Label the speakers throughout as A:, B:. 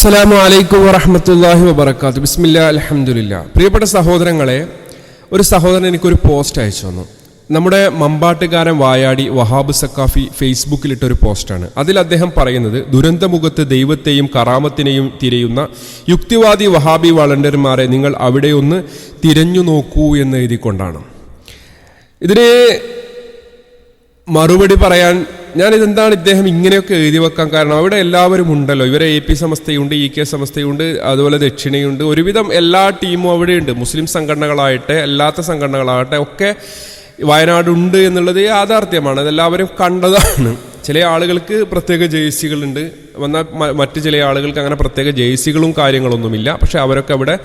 A: അസ്സലാമു അലൈക്കും വറഹമത്തല്ലാഹി വബർക്കാത്തു ബിസ്മില്ല അലഹമുല്ല പ്രിയപ്പെട്ട സഹോദരങ്ങളെ ഒരു സഹോദരൻ എനിക്കൊരു പോസ്റ്റ് അയച്ചു തന്നു. നമ്മുടെ മമ്പാട്ടുകാരൻ വായാടി വഹാബ് സക്കാഫി ഫേസ്ബുക്കിലിട്ടൊരു പോസ്റ്റാണ്. അതിൽ അദ്ദേഹം പറയുന്നത് ദുരന്തമുഖത്ത് ദൈവത്തെയും കറാമത്തിനെയും തിരയുന്ന യുക്തിവാദി വഹാബി വളണ്ടിയർമാരെ നിങ്ങൾ അവിടെയൊന്ന് തിരഞ്ഞു നോക്കൂ എന്ന് എഴുതിക്കൊണ്ടാണ്. ഇതിന് മറുപടി പറയാൻ ഞാൻ ഇതെന്താണ് ഇദ്ദേഹം ഇങ്ങനെയൊക്കെ എഴുതി വെക്കാൻ കാരണം? അവിടെ എല്ലാവരും ഉണ്ടല്ലോ. ഇവരെ എ പി സമസ്തയുണ്ട് ഇ കെ സമസ്തയുണ്ട് അതുപോലെ ദക്ഷിണയുണ്ട്. ഒരുവിധം എല്ലാ ടീമും അവിടെയുണ്ട്. മുസ്ലിം സംഘടനകളായിട്ട് അല്ലാത്ത സംഘടനകളാകട്ടെ ഒക്കെ വയനാടുണ്ട് എന്നുള്ളത് യാഥാർത്ഥ്യമാണ്. അതെല്ലാവരും കണ്ടതാണ്. ചില ആളുകൾക്ക് പ്രത്യേക ജേഴ്സികളുണ്ട്. എന്നാൽ മറ്റ് ചില ആളുകൾക്ക് അങ്ങനെ പ്രത്യേക ജേഴ്സികളും കാര്യങ്ങളൊന്നുമില്ല. പക്ഷെ അവരൊക്കെ അവിടെ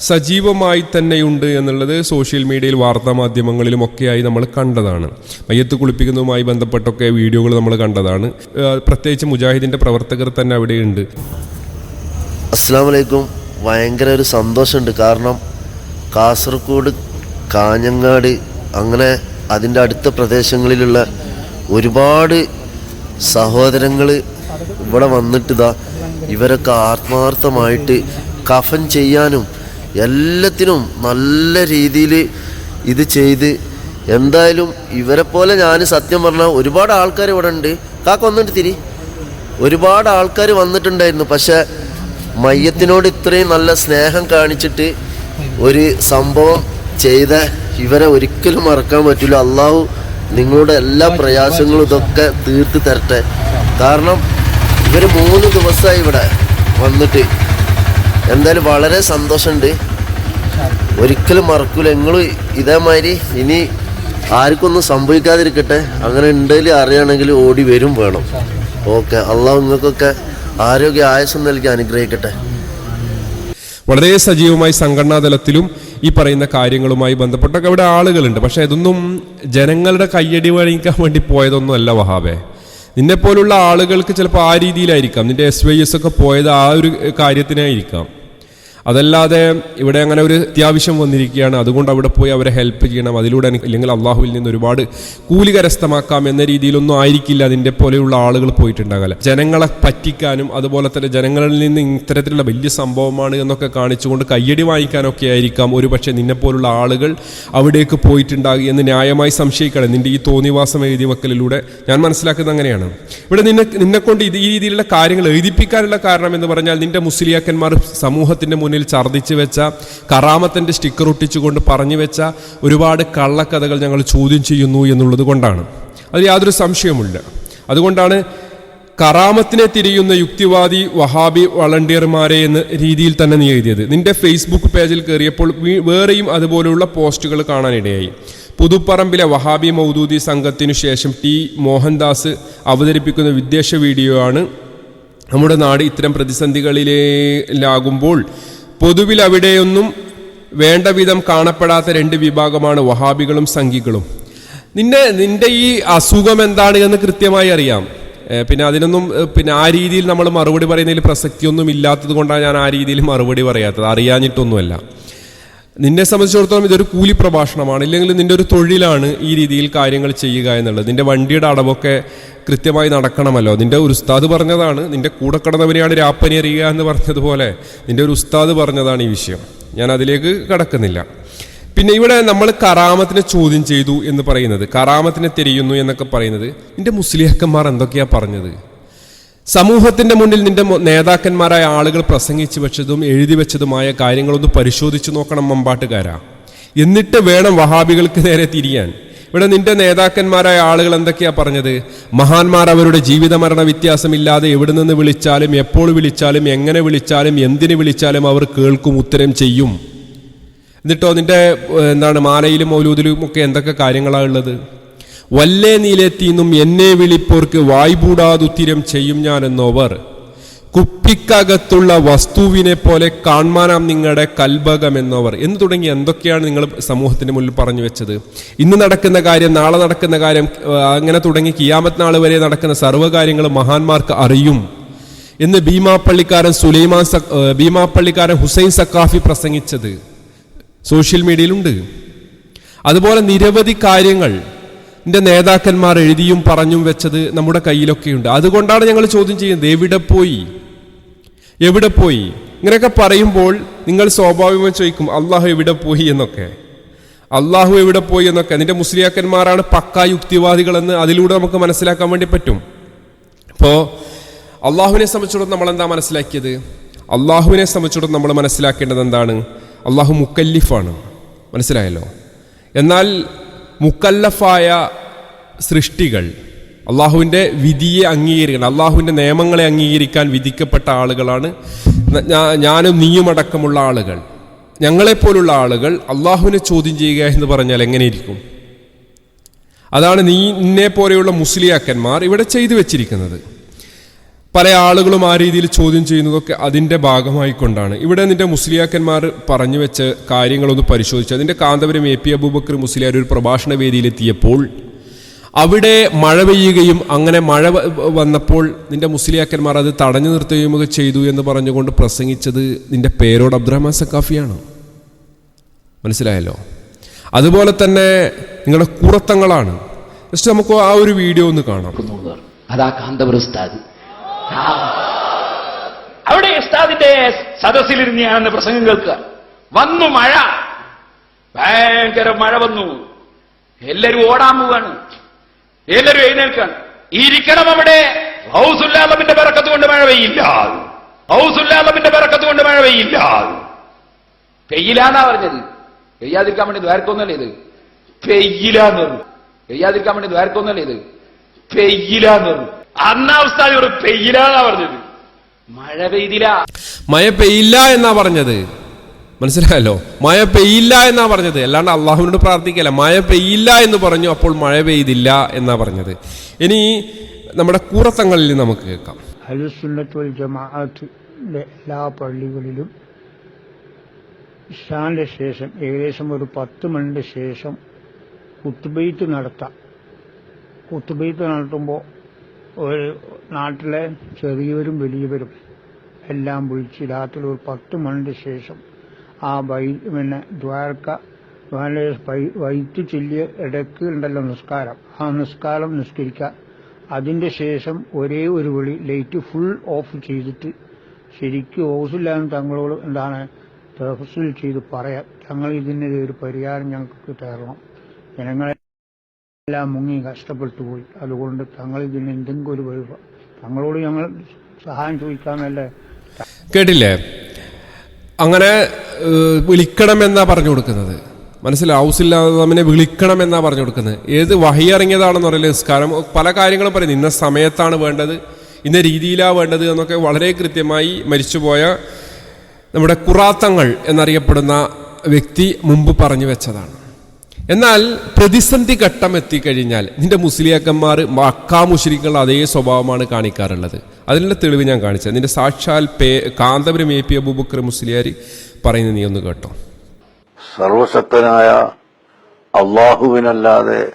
A: സജീവമായി തന്നെയുണ്ട് എന്നുള്ളത് സോഷ്യൽ മീഡിയയിൽ വാർത്താ മാധ്യമങ്ങളിലും ഒക്കെയായി നമ്മൾ കണ്ടതാണ്. മയ്യത്ത് കുളിപ്പിക്കുന്നതുമായി ബന്ധപ്പെട്ടൊക്കെ വീഡിയോകൾ നമ്മൾ കണ്ടതാണ്. പ്രത്യേകിച്ച് മുജാഹിദിന്റെ പ്രവർത്തകർ തന്നെ അവിടെയുണ്ട്
B: അസ്സാം വലൈക്കും ഭയങ്കര ഒരു സന്തോഷമുണ്ട്. കാരണം കാസർഗോഡ് കാഞ്ഞങ്ങാട് അങ്ങനെ അതിന്റെ അടുത്ത പ്രദേശങ്ങളിലുള്ള ഒരുപാട് സഹോദരങ്ങൾ ഇവിടെ വന്നിട്ടിതാ. ഇവരൊക്കെ ആത്മാർത്ഥമായിട്ട് കഫൻ ചെയ്യാനും എല്ലാത്തിനും നല്ല രീതിയിൽ ഇത് ചെയ്ത് എന്തായാലും ഇവരെ പോലെ ഞാൻ സത്യം പറഞ്ഞാൽ ഒരുപാട് ആൾക്കാർ ഇവിടെ ഉണ്ട് കാക്ക വന്നിട്ട് തിരി. ഒരുപാട് ആൾക്കാർ വന്നിട്ടുണ്ടായിരുന്നു. പക്ഷെ മയ്യത്തിനോട് ഇത്രയും നല്ല സ്നേഹം കാണിച്ചിട്ട് ഒരു സംഭവം ചെയ്ത ഇവരെ ഒരിക്കലും മറക്കാൻ പറ്റില്ല അള്ളാഹു നിങ്ങളുടെ എല്ലാ പ്രയാസങ്ങളും ഇതൊക്കെ തീർത്ത് തരട്ടെ. കാരണം ഇവർ മൂന്ന് ദിവസമായി ഇവിടെ വന്നിട്ട് എന്തായാലും വളരെ സന്തോഷമുണ്ട്. ഒരിക്കലും മറക്കൂല. നിങ്ങൾ ഇതേമാതിരി ഇനി ആർക്കൊന്നും സംഭവിക്കാതിരിക്കട്ടെ. അങ്ങനെ ഉണ്ടെങ്കിൽ അറിയണമെങ്കിൽ ഓടി വരും വേണം. ഓക്കെ. അള്ളാഹു നിങ്ങൾക്കൊക്കെ ആരോഗ്യ ആയുസം നൽകി അനുഗ്രഹിക്കട്ടെ.
A: വളരെ സജീവമായി സംഘടനാ തലത്തിലും ഈ പറയുന്ന കാര്യങ്ങളുമായി ബന്ധപ്പെട്ടൊക്കെ അവിടെ ആളുകളുണ്ട്. പക്ഷേ ഇതൊന്നും ജനങ്ങളുടെ കയ്യടി വാങ്ങിക്കാൻ വേണ്ടി പോയതൊന്നും അല്ല വഹാബെ. നിന്നെപ്പോലുള്ള ആളുകൾക്ക് ചിലപ്പോൾ ആ രീതിയിലായിരിക്കാം. നിന്റെ എസ് വൈ എസ് ഒക്കെ പോയത് ആ ഒരു കാര്യത്തിനായിരിക്കാം. അതല്ലാതെ ഇവിടെ അങ്ങനെ ഒരു അത്യാവശ്യം വന്നിരിക്കുകയാണ്. അതുകൊണ്ട് അവിടെ പോയി അവരെ ഹെൽപ്പ് ചെയ്യണം. അതിലൂടെ ഇല്ലെങ്കിൽ അള്ളാഹുവിൽ നിന്ന് ഒരുപാട് കൂലി കരസ്ഥമാക്കാം എന്ന രീതിയിലൊന്നും ആയിരിക്കില്ല അതിന്റെ പോലെയുള്ള ആളുകൾ പോയിട്ടുണ്ടാകില്ല ജനങ്ങളെ പറ്റിക്കാനും അതുപോലെ തന്നെ ജനങ്ങളിൽ നിന്ന് ഇത്തരത്തിലുള്ള വലിയ സംഭവമാണ് എന്നൊക്കെ കാണിച്ചുകൊണ്ട് കയ്യടി വാങ്ങിക്കാനൊക്കെ ആയിരിക്കാം. ഒരു പക്ഷേ നിന്നെപ്പോലുള്ള ആളുകൾ അവിടേക്ക് പോയിട്ടുണ്ടാകും എന്ന് ന്യായമായി സംശയിക്കണം. നിന്റെ ഈ തോന്നിവാസം എഴുതി വെക്കലിലൂടെ ഞാൻ മനസ്സിലാക്കുന്നത് അങ്ങനെയാണ്. ഇവിടെ നിന്നെ നിന്നെക്കൊണ്ട് ഇത് ഈ രീതിയിലുള്ള കാര്യങ്ങൾ എഴുതിപ്പിക്കാനുള്ള കാരണം എന്ന് പറഞ്ഞാൽ നിന്റെ മുസ്ലിയാക്കന്മാർ സമൂഹത്തിന്റെ മുന്നിൽ ഛർദ്ദിച്ചു വെച്ച കറാമത്തിന്റെ സ്റ്റിക്കർ ഒട്ടിച്ചുകൊണ്ട് പറഞ്ഞു വെച്ച ഒരുപാട് കള്ളക്കഥകൾ ഞങ്ങൾ ചോദ്യം ചെയ്യുന്നു എന്നുള്ളത് കൊണ്ടാണ്. അതിൽ യാതൊരു സംശയവുമില്ല. അതുകൊണ്ടാണ് കറാമത്തിനെ തിരിയുന്ന യുക്തിവാദി വഹാബി വളണ്ടിയർമാരെ എന്ന രീതിയിൽ തന്നെ നീ എഴുതിയത്. നിന്റെ ഫേസ്ബുക്ക് പേജിൽ കയറിയപ്പോൾ വേറെയും അതുപോലെയുള്ള പോസ്റ്റുകൾ കാണാനിടയായി. പുതുപ്പറമ്പിലെ വഹാബി മൗദൂദി സംഘത്തിനു ശേഷം ടി. മോഹൻദാസ് അവതരിപ്പിക്കുന്ന വിദ്വേഷ വീഡിയോ ആണ് നമ്മുടെ നാട് ഇത്തരം പ്രതിസന്ധികളിലാകുമ്പോൾ പൊതുവിൽ അവിടെയൊന്നും വേണ്ട വിധം കാണപ്പെടാത്ത രണ്ട് വിഭാഗമാണ് വഹാബികളും സംഘികളും. നിന്നെ നിന്റെ ഈ അസുഖം എന്താണ് എന്ന് കൃത്യമായി അറിയാം. പിന്നെ അതിനൊന്നും പിന്നെ ആ രീതിയിൽ നമ്മൾ മറുപടി പറയുന്നതിൽ പ്രസക്തിയൊന്നും ഇല്ലാത്തത് കൊണ്ടാണ് ഞാൻ ആ രീതിയിൽ മറുപടി പറയാത്തത്. അറിയാഞ്ഞിട്ടൊന്നുമല്ല. നിന്നെ സംബന്ധിച്ചിടത്തോളം ഇതൊരു കൂലി പ്രഭാഷണമാണ് ഇല്ലെങ്കിൽ നിന്റെ ഒരു തൊഴിലാണ് ഈ രീതിയിൽ കാര്യങ്ങൾ ചെയ്യുക എന്നുള്ളത്. നിന്റെ വണ്ടിയുടെ അടവൊക്കെ കൃത്യമായി നടക്കണമല്ലോ. നിന്റെ ഒരു ഉസ്താദ് പറഞ്ഞതാണ് നിന്റെ കൂടെ കിടന്നവരെയാണ് രാപ്പനി അറിയുക എന്ന് പറഞ്ഞതുപോലെ നിന്റെ ഒരു ഉസ്താദ് പറഞ്ഞതാണ് ഈ വിഷയം. ഞാൻ അതിലേക്ക് കടക്കുന്നില്ല. പിന്നെ ഇവിടെ നമ്മൾ കറാമത്തിനെ ചോദ്യം ചെയ്തു എന്ന് പറയുന്നത് കറാമത്തിനെ തിരിയുന്നു എന്നൊക്കെ പറയുന്നത് നിന്റെ മുസ്ലിഹക്കന്മാർ എന്തൊക്കെയാണ് പറഞ്ഞത്? സമൂഹത്തിന്റെ മുന്നിൽ നിന്റെ നേതാക്കന്മാരായ ആളുകൾ പ്രസംഗിച്ചു വെച്ചതും എഴുതി വെച്ചതുമായ കാര്യങ്ങളൊന്ന് പരിശോധിച്ചു നോക്കണം മമ്പാട്ടുകാരാ. എന്നിട്ട് വേണം വഹാബികൾക്ക് നേരെ തിരിയാൻ. ഇവിടെ നിന്റെ നേതാക്കന്മാരായ ആളുകൾ എന്തൊക്കെയാ പറഞ്ഞത്? മഹാന്മാർ അവരുടെ ജീവിത മരണ വ്യത്യാസമില്ലാതെ എവിടെ നിന്ന് വിളിച്ചാലും എപ്പോൾ വിളിച്ചാലും എങ്ങനെ വിളിച്ചാലും എന്തിനു വിളിച്ചാലും അവർ കേൾക്കും ഉത്തരം ചെയ്യും. എന്നിട്ടോ നിന്റെ എന്താണ് മാലയിലും മൗലൂദിലും ഒക്കെ എന്തൊക്കെ കാര്യങ്ങളാണ് ഉള്ളത്? വല്ലേ നീലെത്തിന്നും എന്നെ വിളിപ്പോർക്ക് വായ്പൂടാതുത്തിരം ചെയ്യും ഞാൻ എന്നോവർ കുപ്പിക്കകത്തുള്ള വസ്തുവിനെ പോലെ കാൺമാനാം നിങ്ങളുടെ കൽബകം എന്നവർ എന്ന് തുടങ്ങി എന്തൊക്കെയാണ് നിങ്ങൾ സമൂഹത്തിന് മുന്നിൽ പറഞ്ഞു വെച്ചത്? ഇന്ന് നടക്കുന്ന കാര്യം നാളെ നടക്കുന്ന കാര്യം അങ്ങനെ തുടങ്ങി കിയാമത്ത് നാൾ വരെ നടക്കുന്ന സർവകാര്യങ്ങൾ മഹാന്മാർക്ക് അറിയും. എന്ന് ഭീമാപ്പള്ളിക്കാരൻ സുലൈമാൻ ഭീമാപ്പള്ളിക്കാരൻ ഹുസൈൻ സക്കാഫി പ്രസംഗിച്ചത്. സോഷ്യൽ മീഡിയയിലുണ്ട്. അതുപോലെ നിരവധി കാര്യങ്ങൾ നേതാക്കന്മാർ എഴുതിയും പറഞ്ഞും വെച്ചത് നമ്മുടെ കയ്യിലൊക്കെയുണ്ട്. അതുകൊണ്ടാണ് ഞങ്ങൾ ചോദ്യം ചെയ്യുന്നത് എവിടെ പോയി? എവിടെ പോയി? ഇങ്ങനെയൊക്കെ പറയുമ്പോൾ നിങ്ങൾ സ്വാഭാവികമായി ചോദിക്കും അള്ളാഹു എവിടെ പോയി? എന്നൊക്കെ. അള്ളാഹു എവിടെ പോയി? എന്നൊക്കെ. നിന്റെ മുസ്ലിയാക്കന്മാരാണ് പക്കാ യുക്തിവാദികളെന്ന് അതിലൂടെ നമുക്ക് മനസ്സിലാക്കാൻ വേണ്ടി പറ്റും. ഇപ്പോൾ അള്ളാഹുവിനെ സംബന്ധിച്ചിടത്തോളം നമ്മൾ എന്താ മനസ്സിലാക്കിയത്? അള്ളാഹുവിനെ സംബന്ധിച്ചിടത്തോളം നമ്മൾ മനസ്സിലാക്കേണ്ടത് എന്താണ്? അള്ളാഹു മുക്കല്ലിഫാണ്. മനസ്സിലായല്ലോ? എന്നാൽ മുക്കല്ലഫായ സൃഷ്ടികൾ. അള്ളാഹുവിന്റെ വിധിയെ അംഗീകരിക്കണം. അള്ളാഹുവിന്റെ നിയമങ്ങളെ അംഗീകരിക്കാൻ വിധിക്കപ്പെട്ട ആളുകളാണ് ഞാനും നീയുമടക്കമുള്ള ആളുകൾ. ഞങ്ങളെപ്പോലുള്ള ആളുകൾ അള്ളാഹുവിനെ ചോദ്യം ചെയ്യുക എന്ന് പറഞ്ഞാൽ എങ്ങനെയിരിക്കും അതാണ് നീ നിന്നെ പോലെയുള്ള മുസ്ലിയാക്കന്മാർ ഇവിടെ ചെയ്തു വെച്ചിരിക്കുന്നത്. പല ആളുകളും ആ രീതിയിൽ ചോദ്യം ചെയ്യുന്നതൊക്കെ അതിന്റെ ഭാഗമായിക്കൊണ്ടാണ്. ഇവിടെ നിന്റെ മുസ്ലിയാക്കന്മാർ പറഞ്ഞു വെച്ച കാര്യങ്ങളൊന്ന് പരിശോധിച്ചു അതിന്റെ കാന്തപുരം എ പി അബൂബക്കർ മുസ്ലിയാർ ഒരു പ്രഭാഷണ വേദിയിലെത്തിയപ്പോൾ അവിടെ മഴ പെയ്യുകയും അങ്ങനെ മഴ വന്നപ്പോൾ നിന്റെ മുസ്ലിയാക്കന്മാർ അത് തടഞ്ഞു നിർത്തുകയും ഒക്കെ ചെയ്തു എന്ന് പറഞ്ഞുകൊണ്ട് പ്രസംഗിച്ചത് നിന്റെ പേരോട് അബ്ദുറഹ്മാൻ സക്കാഫിയാണ് മനസ്സിലായല്ലോ? അതുപോലെ തന്നെ നിങ്ങളുടെ കുറത്തങ്ങളാണ്. ജസ്റ്റ് നമുക്ക് ആ ഒരു വീഡിയോ ഒന്ന് കാണാം.
C: അതാ കാന്തപുരം. അവിടെ ഉസ്താദിന്റെ സദസ്സിലിരുന്ന് ഞാനെന്ന് പ്രസംഗം കേൾക്കുക. വന്നു മഴ. ഭയങ്കര മഴ വന്നു. എല്ലാരും ഓടാൻ പോവാണ്. എല്ലാരും എഴുന്നേൽക്കാണ്. ഇരിക്കണം അവിടെ. ഹൗസുല്ലാലമിന്റെ പിറക്കത്ത് കൊണ്ട് മഴ പെയ്യില്ല. ഹൗസുല്ലാലമിന്റെ പിറക്കത്ത് കൊണ്ട് മഴ പെയ്യില്ല. പെയ്യില്ലാന്നാ പറഞ്ഞത്. പെയ്യാതിരിക്കാൻ വേണ്ടി ദ്വാരക്കൊന്നല്ലേ ഇത്? പെയ്യില്ലാന്ന് പെയ്യാതിരിക്കാൻ വേണ്ടി ദ്വാരക്കൊന്നല്ലേ ഇത്? പെയ്യില്ലാന്ന് അന്നാ ഉസ്താദ് പറഞ്ഞത്. മഴ പെയ്തില്ല.
A: മഴ പെയ്യില്ല എന്നാ പറഞ്ഞത്? മനസ്സിലായല്ലോ? മഴ പെയ്യില്ല എന്നാ പറഞ്ഞത്? അല്ലാണ്ട് അള്ളാഹുവിനോട് പ്രാർത്ഥിക്കല്ല. മഴ പെയ്യില്ല എന്ന് പറഞ്ഞു അപ്പോൾ മഴ പെയ്തില്ല എന്നാ പറഞ്ഞത്. ഇനി നമ്മുടെ കൂറത്തങ്ങളിൽ നമുക്ക് കേൾക്കാം.
D: ജമാഅത്തിലെ എല്ലാ പള്ളികളിലും ഇഷാന്റെ ശേഷം ഏകദേശം ഒരു പത്ത് മണിന്റെ ശേഷം കുത്തുബെയ്ത്ത് നടത്താം. കുത്തുബെയ്ത്ത് നടത്തുമ്പോൾ ഒരു നാട്ടിലെ ചെറിയവരും വലിയവരും എല്ലാം വിളിച്ച് രാത്രി ഒരു പത്ത് മണിന്റെ ശേഷം ആ വൈ പിന്നെ ദ്വാരക്ക വൈറ്റ് ചൊല്ലിയ ഇടയ്ക്ക് ഉണ്ടല്ലോ നിസ്കാരം. ആ നിസ്കാരം നിസ്കരിക്കുക അതിന്റെ ശേഷം ഒരേ ഒരു വിളി ലൈറ്റ് ഫുൾ ഓഫ് ചെയ്തിട്ട് ശരിക്കും ഓസില്ലാന്ന് തങ്ങളോട് എന്താണ് തഹസിൽ ചെയ്ത് പറയാം തങ്ങൾ ഇതിന് ഒരു പരിഹാരം ഞങ്ങൾക്ക് തരണം. ജനങ്ങളെല്ലാം മുങ്ങി കഷ്ടപ്പെട്ടു പോയി. അതുകൊണ്ട് തങ്ങൾ ഇതിന് എന്തെങ്കിലും ഒരു വഴി തങ്ങളോട് ഞങ്ങൾ സഹായം ചോദിക്കാമല്ലേ
A: കേട്ടില്ലേ? അങ്ങനെ വിളിക്കണമെന്നാ പറഞ്ഞു കൊടുക്കുന്നത്. മനസ്സിൽ ഹൗസില്ലാതെ വിളിക്കണമെന്നാ പറഞ്ഞു കൊടുക്കുന്നത്. ഏത് വഹി ഇറങ്ങിയതാണെന്ന് പറയില്ല നിസ്കാരം പല കാര്യങ്ങളും പറയുന്നത് ഇന്ന സമയത്താണ് വേണ്ടത്. ഇന്ന രീതിയിലാണ് വേണ്ടത് എന്നൊക്കെ വളരെ കൃത്യമായി മരിച്ചുപോയ നമ്മുടെ കുറാത്തങ്ങൾ എന്നറിയപ്പെടുന്ന വ്യക്തി മുമ്പ് പറഞ്ഞു വെച്ചതാണ്. എന്നാൽ പ്രതിസന്ധി ഘട്ടം എത്തിക്കഴിഞ്ഞാൽ നിന്റെ മുസ്ലിയാക്കന്മാർ മക്കാ മുഷരിക്കുള്ള അതേ സ്വഭാവമാണ് കാണിക്കാറുള്ളത്. അതിനുള്ള തെളിവ് ഞാൻ കാണിച്ചത്. നിന്റെ സാക്ഷാൽ പേ കാന്തപുരം എ പി അബൂബക്കർ മുസ്ലിയാർ പറയുന്നത് നീ ഒന്ന് കേട്ടോ.
E: സർവശക്തനായ അള്ളാഹുവിനല്ലാതെ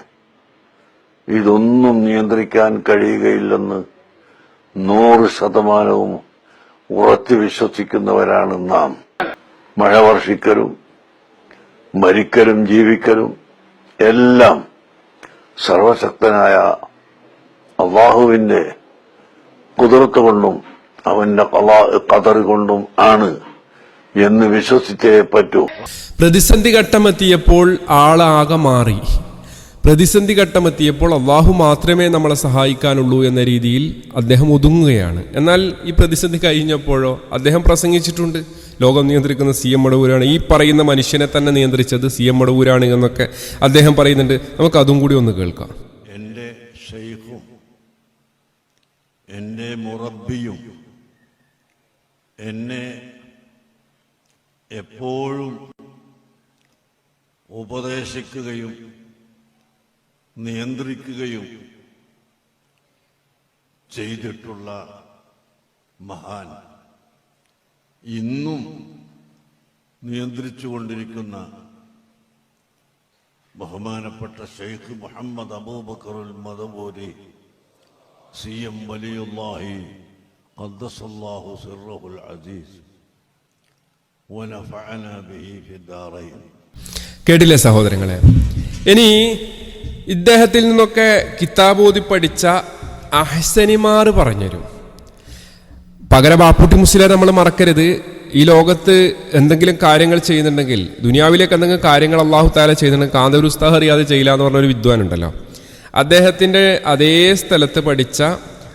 E: ഇതൊന്നും നിയന്ത്രിക്കാൻ കഴിയുകയില്ലെന്ന് നൂറ് ശതമാനവും ഉറച്ചു വിശ്വസിക്കുന്നവരാണ് നാം. മഴ വർഷിക്കലും മരിക്കലും ജീവിക്കലും എല്ലാം സർവശക്തനായ അള്ളാഹുവിന്റെ കുതിർത്ത് കൊണ്ടും അവന്റെ കതറ് കൊണ്ടും ആണ് എന്ന് വിശ്വസിച്ചേ പറ്റൂ.
A: പ്രതിസന്ധി ഘട്ടമെത്തിയപ്പോൾ ആളാകെ മാറി. പ്രതിസന്ധി ഘട്ടമെത്തിയപ്പോൾ അള്ളാഹു മാത്രമേ നമ്മളെ സഹായിക്കാനുള്ളൂ എന്ന രീതിയിൽ അദ്ദേഹം ഒതുങ്ങുകയാണ്. എന്നാൽ ഈ പ്രതിസന്ധി കഴിഞ്ഞപ്പോഴോ അദ്ദേഹം പ്രസംഗിച്ചിട്ടുണ്ട്. ലോകം നിയന്ത്രിക്കുന്ന സി എം മടവൂരാണ്. ഈ പറയുന്ന മനുഷ്യനെ തന്നെ നിയന്ത്രിച്ചത് സി എം മടവൂരാണ് എന്നൊക്കെ അദ്ദേഹം പറയുന്നുണ്ട്. നമുക്ക് അതും കൂടി ഒന്ന് കേൾക്കാം.
F: എന്റെ ഷെയ്ഖും എന്റെ മുറബിയും എന്നെ എപ്പോഴും ഉപദേശിക്കുകയും നിയന്ത്രിക്കുകയും ചെയ്തിട്ടുള്ള മഹാൻ ഇന്നും നിയന്ത്രിച്ചുകൊണ്ടിരിക്കുന്ന ബഹുമാനപ്പെട്ട ഷെയ്ഖ് മുഹമ്മദ് അബൂബക്കറുൽ മദബൂരി സി എം വലിയുല്ലാഹി ഖദ്ദസല്ലാഹു സിറുൽ അസീസ് വനഫഅന ബിഹി
A: കേട്ടില്ലേ സഹോദരങ്ങളെ? ഇനി ഇദ്ദേഹത്തിൽ നിന്നൊക്കെ കിതാബോധി പഠിച്ച അഹ്സനിമാർ പറഞ്ഞുതരും. പകരം ബാപ്പുട്ടി മുസ്ലിം നമ്മൾ മറക്കരുത്. ഈ ലോകത്ത് എന്തെങ്കിലും കാര്യങ്ങൾ ചെയ്യുന്നുണ്ടെങ്കിൽ ദുനിയാവിലേക്ക് എന്തെങ്കിലും കാര്യങ്ങൾ അള്ളാഹു താല ചെയ്യുന്നുണ്ടെങ്കിൽ കാന്തൂർ ഉസ്താഹ് അറിയാതെ ചെയ്യില്ല എന്ന് പറഞ്ഞൊരു വിദ്വാൻ ഉണ്ടല്ലോ. അദ്ദേഹത്തിന്റെ അതേ സ്ഥലത്ത് പഠിച്ച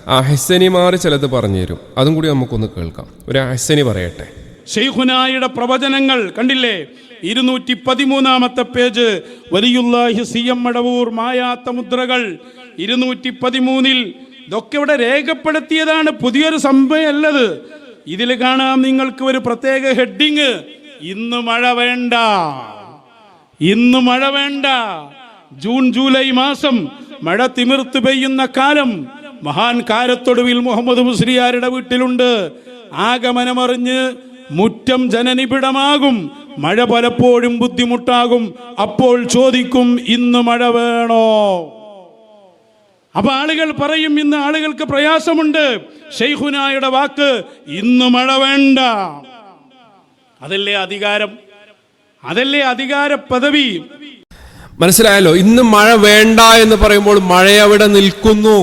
A: അഹസനിമാർ ചിലത് പറഞ്ഞു തരും അതും കൂടി നമുക്കൊന്ന് കേൾക്കാം. ഒരു അഹസനി പറയട്ടെ.
G: ഷെയ്ഖുനായുടെ പ്രവചനങ്ങൾ കണ്ടില്ലേ? ഇരുന്നൂറ്റി പതിമൂന്നാമത്തെ പേജ് വലിയുല്ലാഹി എം മടവൂർ മായാത്ത മുദ്രകൾ. ഇരുന്നൂറ്റി പതിമൂന്നിൽ ഇതൊക്കെ ഇവിടെ രേഖപ്പെടുത്തിയതാണ് പുതിയൊരു സംഭവമല്ലത്. ഇതിൽ കാണാം നിങ്ങൾക്ക് ഒരു പ്രത്യേക ഹെഡിങ്. ഇന്ന് മഴ വേണ്ട. ഇന്ന് മഴ വേണ്ട. ജൂൺ ജൂലൈ മാസം മഴ തിമിർത്ത് പെയ്യുന്ന കാലം മഹാൻ കാരത്തൊടുവിൽ മുഹമ്മദ് മുസ്ലിയാരുടെ വീട്ടിലുണ്ട്. ആഗമനമറിഞ്ഞ് മുറ്റം ജനനിബിഡമാകും. മഴ പലപ്പോഴും ബുദ്ധിമുട്ടാകും. അപ്പോൾ ചോദിക്കും ഇന്ന് മഴ വേണോ? അപ്പൊ ആളുകൾ പറയും ഇന്ന് ആളുകൾക്ക് പ്രയാസമുണ്ട്. ഷെയ്ഖുനായുടെ വാക്ക് ഇന്ന് മഴ വേണ്ട. അതല്ലേ അധികാരം? അതല്ലേ അധികാര പദവി
A: മനസ്സിലായല്ലോ? ഇന്ന് മഴ വേണ്ട എന്ന് പറയുമ്പോൾ മഴ അവിടെ നിൽക്കുന്നു.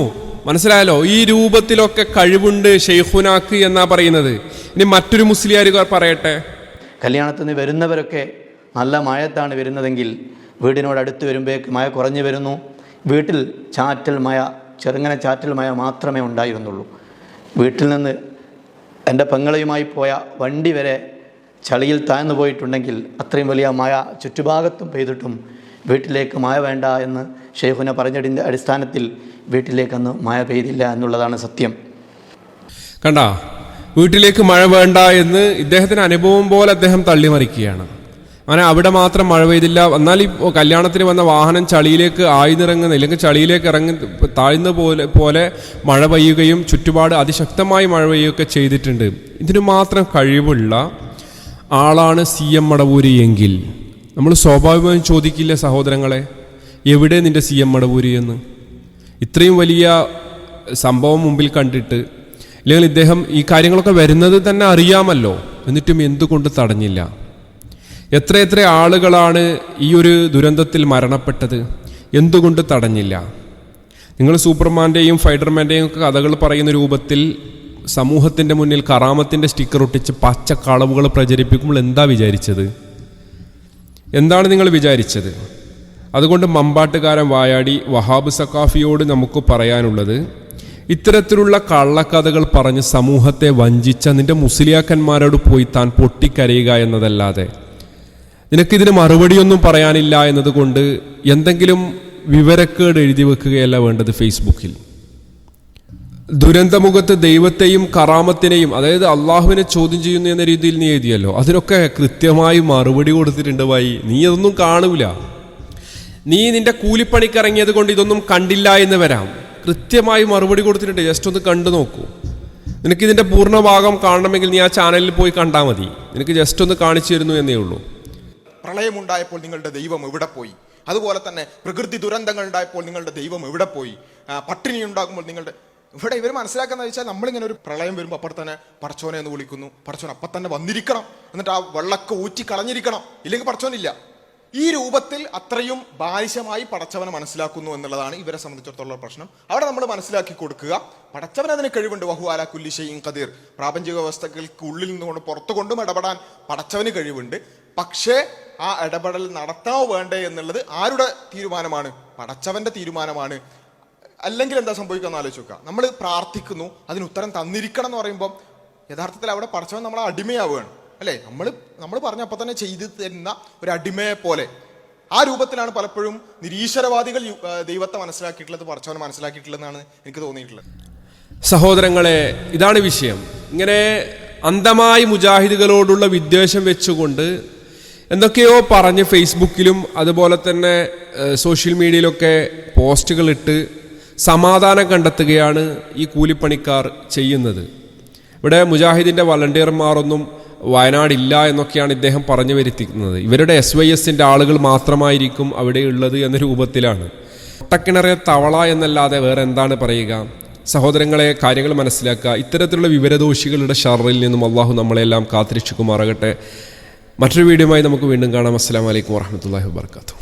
A: മനസ്സിലായല്ലോ? ഈ രൂപത്തിലൊക്കെ കഴിവുണ്ട് ഷെയ്ഖുനാക്ക് എന്നാ പറയുന്നത്. ഇനി മറ്റൊരു മുസ്ലിയാരുകാർ പറയട്ടെ?
H: കല്യാണത്തിൽ നിന്ന് വരുന്നവരൊക്കെ നല്ല മഴത്താണ് വരുന്നതെങ്കിൽ വീടിനോട് അടുത്ത് വരുമ്പോഴേക്ക് മഴ കുറഞ്ഞു വരുന്നു. വീട്ടിൽ ചാറ്റൽ മഴ ചെറുങ്ങനെ ചാറ്റൽ മഴ മാത്രമേ ഉണ്ടായിരുന്നുള്ളൂ. വീട്ടിൽ നിന്ന് എന്റെ പെങ്ങളയുമായി പോയ വണ്ടി വരെ ചളിയിൽ താഴ്ന്നു പോയിട്ടുണ്ടെങ്കിൽ അത്രയും വലിയ മഴ ചുറ്റുഭാഗത്തും പെയ്തിട്ടും വീട്ടിലേക്ക് മഴ വേണ്ട എന്ന് ഷെയ്ഖുന പറഞ്ഞതിന്റെ അടിസ്ഥാനത്തിൽ വീട്ടിലേക്കന്ന് മഴ പെയ്തില്ല എന്നുള്ളതാണ് സത്യം.
A: കണ്ട വീട്ടിലേക്ക് മഴ വേണ്ട എന്ന് ഇദ്ദേഹത്തിന് അനുഭവം പോലെ അദ്ദേഹം തള്ളിമറിക്കുകയാണ്. അങ്ങനെ അവിടെ മാത്രം മഴ പെയ്തില്ല. എന്നാൽ ഈ കല്യാണത്തിന് വന്ന വാഹനം ചളിയിലേക്ക് ആഴ്ന്നിറങ്ങുന്ന ഇല്ലെങ്കിൽ ചളിയിലേക്ക് ഇറങ്ങി താഴ്ന്ന പോലെ പോലെ മഴ പെയ്യുകയും ചുറ്റുപാട് അതിശക്തമായി മഴ പെയ്യുകയൊക്കെ ചെയ്തിട്ടുണ്ട്. ഇതിനു മാത്രം കഴിവുള്ള ആളാണ് സി എം മടവൂരി എങ്കിൽ. നമ്മൾ സ്വാഭാവികമായും ചോദിക്കില്ല സഹോദരങ്ങളെ എവിടെ നിന്റെ സി എം മടവൂരി എന്ന്? ഇത്രയും വലിയ സംഭവം മുമ്പിൽ കണ്ടിട്ട് അല്ലെങ്കിൽ ഇദ്ദേഹം ഈ കാര്യങ്ങളൊക്കെ വരുന്നത് തന്നെ അറിയാമല്ലോ. എന്നിട്ടും എന്തുകൊണ്ട് തടഞ്ഞില്ല? എത്രയെത്ര ആളുകളാണ് ഈ ഒരു ദുരന്തത്തിൽ മരണപ്പെട്ടത്? എന്തുകൊണ്ട് തടഞ്ഞില്ല? നിങ്ങൾ സൂപ്പർമാന്റെയും ഫൈഡർമാന്റെയും ഒക്കെ കഥകൾ പറയുന്ന രൂപത്തിൽ സമൂഹത്തിന്റെ മുന്നിൽ കറാമത്തിന്റെ സ്റ്റിക്കർ ഒട്ടിച്ച് പച്ച കളവുകൾ പ്രചരിപ്പിക്കുമ്പോൾ എന്താ വിചാരിച്ചത്? എന്താണ് നിങ്ങൾ വിചാരിച്ചത്? അതുകൊണ്ട് മമ്പാട്ടുകാരൻ വായാടി വഹാബ് സക്കാഫിയോട് നമുക്ക് പറയാനുള്ളത് ഇത്തരത്തിലുള്ള കള്ളക്കഥകൾ പറഞ്ഞ് സമൂഹത്തെ വഞ്ചിച്ച നിന്റെ മുസ്ലിയാക്കന്മാരോട് പോയി താൻ പൊട്ടിക്കരയുക എന്നതല്ലാതെ നിനക്കിതിന് മറുപടിയൊന്നും പറയാനില്ല എന്നതുകൊണ്ട് എന്തെങ്കിലും വിവരക്കേട് എഴുതി വെക്കുകയല്ല വേണ്ടത് ഫേസ്ബുക്കിൽ. ദുരന്തമുഖത്ത് ദൈവത്തെയും കറാമത്തിനെയും അതായത് അള്ളാഹുവിനെ ചോദ്യം ചെയ്യുന്നു എന്ന രീതിയിൽ നീ എഴുതിയല്ലോ. അതിനൊക്കെ കൃത്യമായി മറുപടി കൊടുത്തിട്ടുണ്ട് വായി നീ അതൊന്നും കാണൂല. നീ നിന്റെ കൂലിപ്പണിക്ക് ഇറങ്ങിയത് കൊണ്ട് ഇതൊന്നും കണ്ടില്ല എന്ന് വരാം. കൃത്യമായി മറുപടി കൊടുത്തിട്ടുണ്ട്. ജസ്റ്റ് ഒന്ന് കണ്ടു നോക്കൂ. നിനക്ക് ഇതിന്റെ പൂർണഭാഗം കാണണമെങ്കിൽ നീ ആ ചാനലിൽ പോയി കണ്ടാൽ മതി. നിനക്ക് ജസ്റ്റ് ഒന്ന് കാണിച്ചു തരുന്നു എന്നേ ഉള്ളൂ.
I: പ്രളയമുണ്ടായപ്പോൾ നിങ്ങളുടെ ദൈവം എവിടെ പോയി? അതുപോലെ തന്നെ പ്രകൃതി ദുരന്തങ്ങൾ ഉണ്ടായപ്പോൾ നിങ്ങളുടെ ദൈവം എവിടെ പോയി? പട്ടിണി ഉണ്ടാകുമ്പോൾ നിങ്ങളുടെ ഇവിടെ ഇവർ മനസ്സിലാക്കുന്ന വെച്ചാൽ നമ്മളിങ്ങനെ ഒരു പ്രളയം വരുമ്പോൾ അപ്പോൾ തന്നെ പടച്ചോനെ എന്ന് വിളിക്കുന്നു. പടച്ചോൻ അപ്പം തന്നെ വന്നിരിക്കണം. എന്നിട്ട് ആ വെള്ളമൊക്കെ ഊറ്റി കളഞ്ഞിരിക്കണം. ഇല്ലെങ്കിൽ പടച്ചോനില്ല ഈ രൂപത്തിൽ അത്രയും ബാലിശമായി പടച്ചവനെ മനസ്സിലാക്കുന്നു എന്നുള്ളതാണ് ഇവരെ സംബന്ധിച്ചിടത്തോളം പ്രശ്നം. അവിടെ നമ്മൾ മനസ്സിലാക്കി കൊടുക്കുക. പടച്ചവൻ അതിന് കഴിവുണ്ട്. വഹു ആല കതിർ പ്രാപഞ്ചിക വ്യവസ്ഥകൾക്ക് ഉള്ളിൽ നിന്നുകൊണ്ട് പുറത്തുകൊണ്ടും ഇടപെടാൻ പടച്ചവന് കഴിവുണ്ട്. പക്ഷേ ആ ഇടപെടൽ നടത്താവോ വേണ്ടേ എന്നുള്ളത് ആരുടെ തീരുമാനമാണ്? പടച്ചവന്റെ തീരുമാനമാണ്. അല്ലെങ്കിൽ എന്താ സംഭവിക്കുക ആലോചിച്ച് നോക്കുക. നമ്മൾ പ്രാർത്ഥിക്കുന്നു അതിന് ഉത്തരം തന്നിരിക്കണം എന്ന് പറയുമ്പോൾ യഥാർത്ഥത്തിൽ അവിടെ പടച്ചവൻ നമ്മളെ അടിമയാവുകയാണ്. അല്ലേ? നമ്മൾ നമ്മൾ പറഞ്ഞ അപ്പം തന്നെ ചെയ്തു തരുന്ന ഒരു അടിമയെ പോലെ. ആ രൂപത്തിലാണ് പലപ്പോഴും നിരീശ്വരവാദികൾ ദൈവത്തെ മനസ്സിലാക്കിയിട്ടുള്ളത് പടച്ചവനെ മനസ്സിലാക്കിയിട്ടുള്ളതെന്നാണ് എനിക്ക് തോന്നിയിട്ടുള്ളത്.
A: സഹോദരങ്ങളെ ഇതാണ് വിഷയം. ഇങ്ങനെ അന്ധമായി മുജാഹിദുകളോടുള്ള വിദ്വേഷം വെച്ചുകൊണ്ട് എന്തൊക്കെയോ പറഞ്ഞ് ഫേസ്ബുക്കിലും അതുപോലെ തന്നെ സോഷ്യൽ മീഡിയയിലൊക്കെ പോസ്റ്റുകളിട്ട് സമാധാനം കണ്ടെത്തുകയാണ് ഈ കൂലിപ്പണിക്കാർ ചെയ്യുന്നത്. ഇവിടെ മുജാഹിദിന്റെ വളണ്ടിയർമാരൊന്നും വയനാടില്ല എന്നൊക്കെയാണ് ഇദ്ദേഹം പറഞ്ഞു വരുത്തിക്കുന്നത്. ഇവരുടെ എസ് വൈ എസിന്റെ ആളുകൾ മാത്രമായിരിക്കും അവിടെ ഉള്ളത് എന്ന രൂപത്തിലാണ്. ഒട്ടക്കിണറെ തവള എന്നല്ലാതെ വേറെ എന്താണ് പറയുക? സഹോദരങ്ങളെ കാര്യങ്ങൾ മനസ്സിലാക്കുക. ഇത്തരത്തിലുള്ള വിവരദോഷികളുടെ ഷറിൽ നിന്നും അള്ളാഹു നമ്മളെല്ലാം കാത്തിരക്ഷിക്കുമാറാകട്ടെ. മറ്റൊരു വീഡിയോയുമായി നമുക്ക് വീണ്ടും കാണാം. അസ്സാം വലൈക്കും വാഹമത്തല്ലാഹി വാബർക്കാത്തു